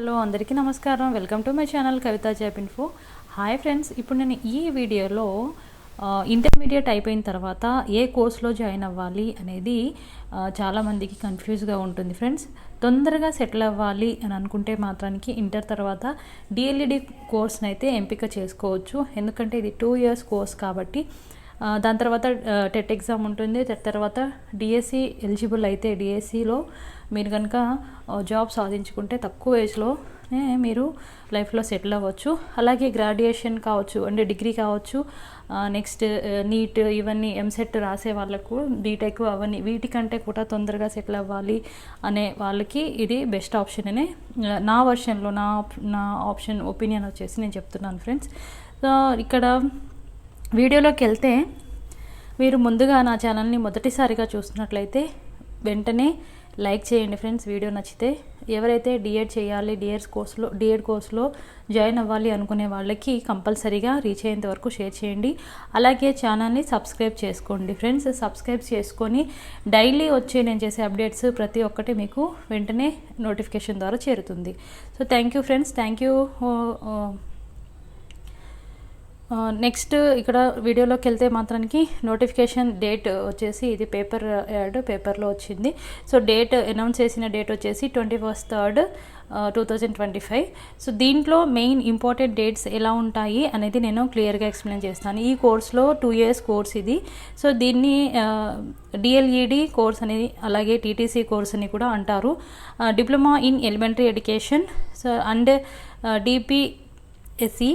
Hello అందరికీ నమస్కారం. Welcome to my channel Kavitha job info hi friends ఇప్పుడు నేను ఈ వీడియోలో ఇంటర్మీడియట్ అయిపోయిన తర్వాత ఏ కోర్స్లో జాయిన్ అవ్వాలి అనేది చాలామందికి కన్ఫ్యూజ్గా ఉంటుంది ఫ్రెండ్స్. తొందరగా సెటిల్ అవ్వాలి అని అనుకుంటే మాత్రానికి ఇంటర్ తర్వాత డిఎల్ఈడి కోర్స్ని అయితే ఎంపిక చేసుకోవచ్చు. ఎందుకంటే ఇది టూ ఇయర్స్ కోర్స్ కాబట్టి దాని తర్వాత టెట్ ఎగ్జామ్ ఉంటుంది. టెట్ తర్వాత డిఎస్సి ఎలిజిబుల్ అయితే డిఎస్సిలో మీరు కనుక జాబ్ సాధించుకుంటే తక్కువ ఏజ్లోనే మీరు లైఫ్లో సెటిల్ అవ్వచ్చు. అలాగే గ్రాడ్యుయేషన్ కావచ్చు అంటే డిగ్రీ కావచ్చు నెక్స్ట్ నీట్ ఇవన్నీ ఎంసెట్ రాసే వాళ్ళకు బీటెక్ అవన్నీ వీటికంటే కూడా తొందరగా సెటిల్ అవ్వాలి అనే వాళ్ళకి ఇది బెస్ట్ ఆప్షన్ అనే నా వర్షన్లో నా నా ఆప్షన్ ఒపీనియన్ వచ్చేసి నేను చెప్తున్నాను ఫ్రెండ్స్. సో ఇక్కడ వీడియోలోకి వెళ్తే మీరు ముందుగా నా ఛానల్ని మొదటిసారిగా చూస్తున్నట్లయితే వెంటనే లైక్ చేయండి ఫ్రెండ్స్ వీడియో నచ్చితే. ఎవరైతే డిఎడ్ చేయాలి డిఎడ్ కోర్స్లో డిఎడ్ కోర్స్లో జాయిన్ అవ్వాలి అనుకునే వాళ్ళకి కంపల్సరీగా రీచ్ అయ్యేంత వరకు షేర్ చేయండి. అలాగే ఛానల్ని సబ్స్క్రైబ్ చేసుకోండి ఫ్రెండ్స్. సబ్స్క్రైబ్ చేసుకొని డైలీ వచ్చే నేను చేసే అప్డేట్స్ ప్రతి ఒక్కటి మీకు వెంటనే నోటిఫికేషన్ ద్వారా చేరుతుంది. So thank you friends. Thank you next ఇక్కడ వీడియోలోకి వెళ్తే మాత్రానికి నోటిఫికేషన్ డేట్ వచ్చేసి ఇది పేపర్ యాడ్ పేపర్లో వచ్చింది. సో డేట్ అనౌన్స్ చేసిన డేట్ వచ్చేసి twenty first third two thousand twenty five so దీంట్లో మెయిన్ ఇంపార్టెంట్ డేట్స్ ఎలా ఉంటాయి అనేది నేను క్లియర్గా ఎక్స్ప్లెయిన్ చేస్తాను. ఈ కోర్స్లో టూ ఇయర్స్ కోర్స్ ఇది. సో దీన్ని డిఎల్ఈడి కోర్స్ అనేది అలాగే టీటీసీ కోర్స్ అని కూడా అంటారు. Diploma in elementary education so and DPSC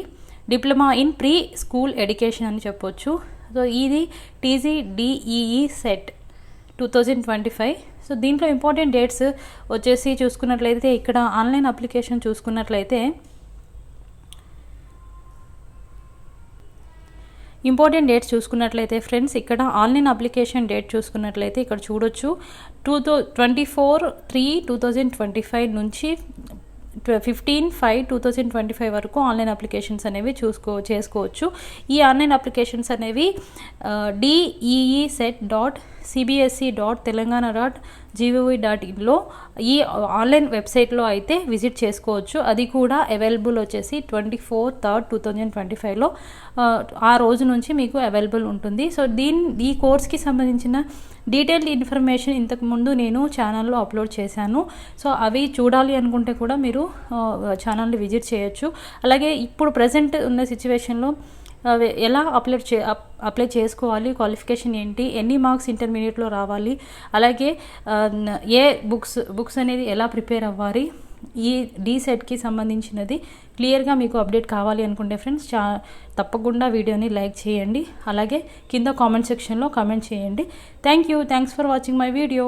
diploma in pre school education అని చెప్పొచ్చు. సో ఇది TG DEE CET two thousand twenty five. So దీంట్లో ఇంపార్టెంట్ డేట్స్ వచ్చేసి చూసుకున్నట్లయితే ఇక్కడ ఆన్లైన్ అప్లికేషన్ చూసుకున్నట్లయితే ఇంపార్టెంట్ డేట్స్ చూసుకున్నట్లయితే ఫ్రెండ్స్ ఇక్కడ ఆన్లైన్ అప్లికేషన్ డేట్ చూసుకున్నట్లయితే ఇక్కడ చూడొచ్చు. Two thou twenty four three two thousand twenty five నుంచి fifteen five two thousand twenty five వరకు ఆన్లైన్ అప్లికేషన్స్ అనేవి చూసుకో చేసుకోవచ్చు. ఈ ఆన్లైన్ అప్లికేషన్స్ అనేవి D E E set dot CBSE dot Telangana dot GVV dot ఇన్లో ఈ ఆన్లైన్ వెబ్సైట్లో అయితే విజిట్ చేసుకోవచ్చు. అది కూడా అవైలబుల్ వచ్చేసి twenty four third two thousand twenty ఫైవ్లో ఆ రోజు నుంచి మీకు అవైలబుల్ ఉంటుంది. సో దీని ఈ కోర్స్కి సంబంధించిన డీటెయిల్డ్ ఇన్ఫర్మేషన్ ఇంతకుముందు నేను ఛానల్లో అప్లోడ్ చేశాను. సో అవి చూడాలి అనుకుంటే కూడా మీరు ఛానల్ని విజిట్ చేయొచ్చు. అలాగే ఇప్పుడు ప్రజెంట్ ఉన్న సిచ్యువేషన్లో ఎలా అప్లై చే అప్- అప్లై చేసుకోవాలి క్వాలిఫికేషన్ ఏంటి ఎన్ని మార్క్స్ ఇంటర్మీడియట్లో రావాలి అలాగే ఏ బుక్స్ బుక్స్ అనేది ఎలా ప్రిపేర్ అవ్వాలి ఈ డీసెట్కి సంబంధించినది క్లియర్గా మీకు అప్డేట్ కావాలి అనుకుంటే ఫ్రెండ్స్ చా తప్పకుండా వీడియోని లైక్ చేయండి అలాగే కింద కామెంట్ సెక్షన్లో కామెంట్ చేయండి. Thank you thanks for watching my video